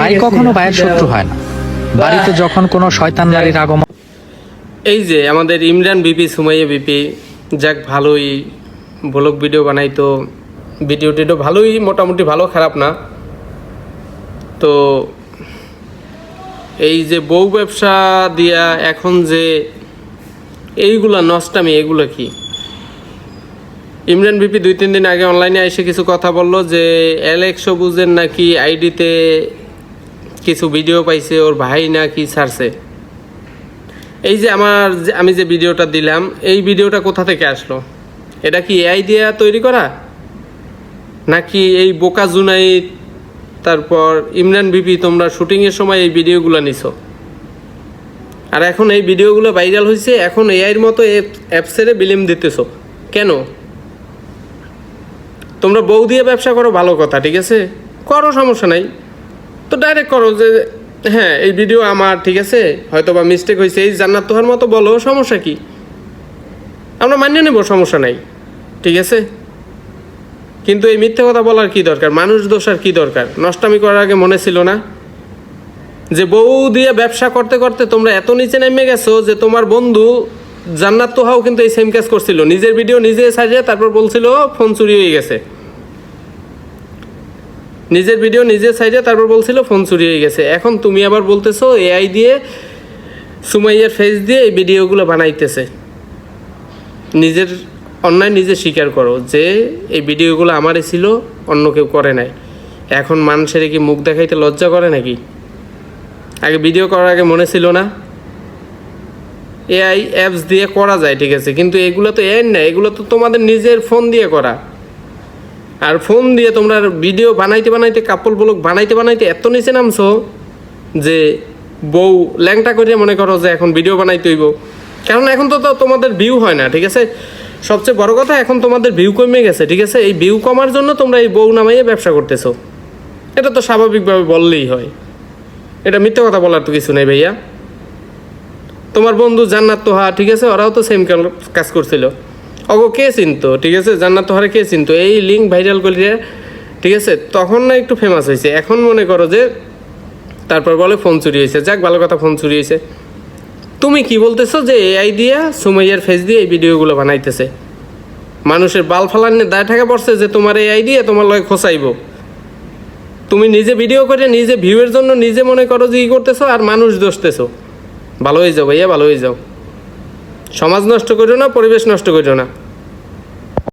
ভাই কখনো ভাইয়ের শত্রু হয় না। বাড়িতে যখন কোনো শয়তান নারীর আগমন এই যে আমাদের ইমরান বিপি সুমাইয়া বিপি যাক ভালোই ব্লগ ভিডিও বানাইতো ভিডিও টিডিও ভালোই মোটামুটি ভালো খারাপ না। তো এই যে বউ ব্যবসা দিয়া এখন যে এইগুলা নষ্টামি এগুলো কি? ইমরান বিপি দুই, তিন দিন আগে অনলাইনে এসে কিছু কথা বলল যে অ্যালেক্স সবুজের নাকি আইডিতে কিছু ভিডিও পাইছে, ওর ভাই নাকি ছাড়ছে। এই যে আমার আমি যে ভিডিওটা দিলাম, এই ভিডিওটা কোথা থেকে আসলো? এটা কি এআই দিয়ে তৈরি করা? নাকি এই বোকা জুনাই তারপর ইমরান বিপি তোমরা শুটিংয়ের সময় এই ভিডিওগুলো নিছো? আর এখন এই ভিডিওগুলো ভাইরাল হয়েছে এখন এআইয়ের মতো অ্যাপসেরে বিলিম দিতেছো। কেন? তোমরা বউ দিয়ে ব্যবসা করো, ভালো কথা, ঠিক আছে? করো, সমস্যা নাই। তো ডাইরেক্ট করো যে হ্যাঁ এই ভিডিও আমার, ঠিক আছে? হয়তো বা মিস্টেক হয়েছে এই জান্নাত তোহার মতো বলো, সমস্যা কি? আমরা মানিয়ে নেব, সমস্যা নাই, ঠিক আছে? কিন্তু এই মিথ্যে কথা বলার কি দরকার? মানুষ দোষার কি দরকার? নষ্টামি করার আগে মনে ছিল না? যে বউ দিয়ে ব্যবসা করতে করতে তোমরা এত নিচে নেমে গেছো যে তোমার বন্ধু জান্নাত তোহাও কিন্তু এই সেম কাজ করছিল। নিজের ভিডিও নিজে সাজিয়ে তারপর বলছিল ফোন চুরি হয়ে গেছে। নিজের ভিডিও নিজে সাইডে তারপর বলছিল ফোন চুরি হয়ে গেছে। এখন তুমি আবার বলতেছো এআই দিয়ে, সুমাইয়ার ফেস দিয়ে এই ভিডিওগুলো বানাইতেছে। নিজের অন্যায় নিজে স্বীকার করো যে এই ভিডিওগুলো আমারই ছিল, অন্য কেউ করে নাই। এখন মানুষের কি মুখ দেখাইতে লজ্জা করে নাকি? আগে ভিডিও করার আগে মনে ছিল না? এআই অ্যাপস দিয়ে করা যায়, ঠিক আছে? কিন্তু এগুলো তো এআই না এগুলো তো তোমাদের নিজের ফোন দিয়ে করা। আর ফোন দিয়ে তোমরা ভিডিও বানাইতে বানাইতে কাপড় ব্লগ বানাইতে বানাইতে এত নিচে নামছো যে বউ ল্যাংটা করে মনে করো যে এখন ভিডিও বানাইতে হইব। কারণ এখন তো তোমাদের ভিউ হয় না, ঠিক আছে? সবচেয়ে বড় কথা, এখন তোমাদের ভিউ কমে গেছে, ঠিক আছে? এই ভিউ কমার জন্য তোমরা এই বউ নামাইয়ে ব্যবসা করতেছো। এটা তো স্বাভাবিকভাবে বললেই হয়। এটা মিথ্যে কথা বলার তো কিছু নেই ভাইয়া। তোমার বন্ধু জান্নাত তোহা, ঠিক আছে? ওরাও তো সেম কাজ করছিল। অগো, কে চিনতো? ঠিক আছে? জান্নাত তোহারে কে চিনতো? এই লিঙ্ক ভাইরাল করিয়ে ঠিক আছে? তখন না একটু ফেমাস হয়েছে। এখন মনে করো যে, তারপর বলে ফোন চুরি হয়েছে। যাক, ভালো কথা ফোন চুরি হয়েছে। তুমি কি বলতেছো যে এআই দিয়া সুমাইয়ার ফেস দিয়ে এই ভিডিওগুলো বানাইতেছে? মানুষের বাল ফালানের দায় থাকা পড়ছে যে তোমার এআই দিয়ে তোমার লয় খোসাইবো তুমি নিজে ভিডিও করে, নিজে ভিউয়ের জন্য নিজে মনে করো যে ই করতেছো আর মানুষ দোষতেছো। ভালো হয়ে যাও ভাইয়া, ভালো হয়ে যাও। সমাজ নষ্ট করো না, পরিবেশ নষ্ট করো না।